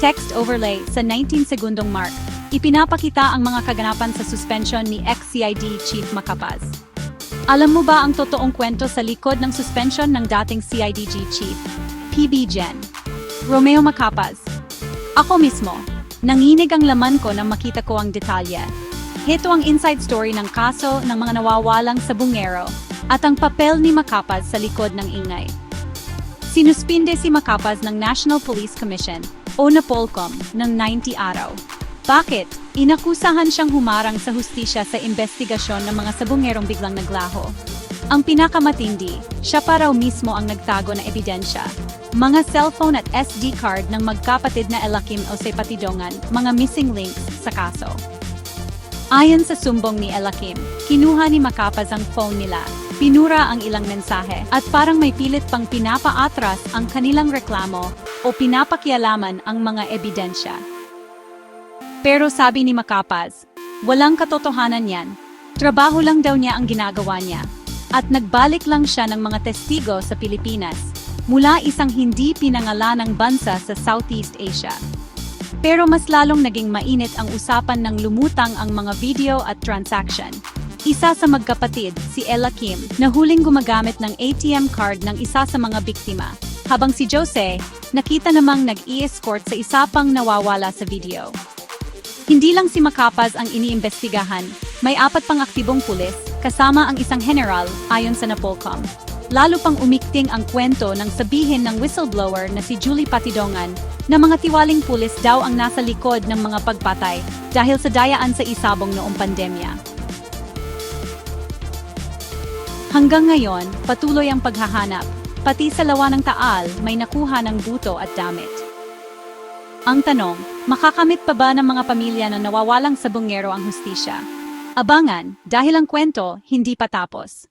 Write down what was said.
Text overlay sa 19 segundong mark. Ipinapakita ang mga kaganapan sa suspension ni ex-CID Chief Macapaz. Alam mo ba ang totoong kwento sa likod ng suspension ng dating CIDG Chief, PB Gen? Romeo Macapaz. Ako mismo, nanginig ang laman ko nang makita ko ang detalye. Heto ang inside story ng kaso ng mga nawawalang sa bungero at ang papel ni Macapaz sa likod ng ingay. Sinuspinde si Macapaz ng National Police Commission o NAPOLCOM ng 90 araw. Bakit? Inakusahan siyang humarang sa hustisya sa investigasyon ng mga sabungerong biglang naglaho. Ang pinakamatindi, siya pa raw mismo ang nagtago na ebidensya. Mga cellphone at SD card ng magkapatid na Elakim o Patidongan, mga missing links sa kaso. Ayon sa sumbong ni Elakim, kinuha ni Macapaz ang phone nila, pinura ang ilang mensahe, at parang may pilit pang pinapaatras ang kanilang reklamo o pinapakialaman ang mga ebidensya. Pero sabi ni Macapaz, walang katotohanan yan. Trabaho lang daw niya ang ginagawa niya. At nagbalik lang siya ng mga testigo sa Pilipinas mula isang hindi pinangalanang bansa sa Southeast Asia. Pero mas lalong naging mainit ang usapan ng lumutang ang mga video at transaction. Isa sa magkapatid, si Ella Kim, na huling gumagamit ng ATM card ng isa sa mga biktima. Habang si Jose, nakita namang nag-i-escort sa isa pang nawawala sa video. Hindi lang si Macapaz ang iniimbestigahan, may apat pang aktibong pulis, kasama ang isang general ayon sa Napolcom. Lalo pang umikting ang kwento ng sabihin ng whistleblower na si Julie Patidongan na mga tiwaling pulis daw ang nasa likod ng mga pagpatay dahil sa dayaan sa isabong noong pandemya. Hanggang ngayon, patuloy ang paghahanap. Pati sa lawa ng Taal, may nakuha ng buto at damit. Ang tanong, makakamit pa ba ng mga pamilya na nawawalang sa bungero ang hustisya? Abangan, dahil ang kwento hindi pa tapos.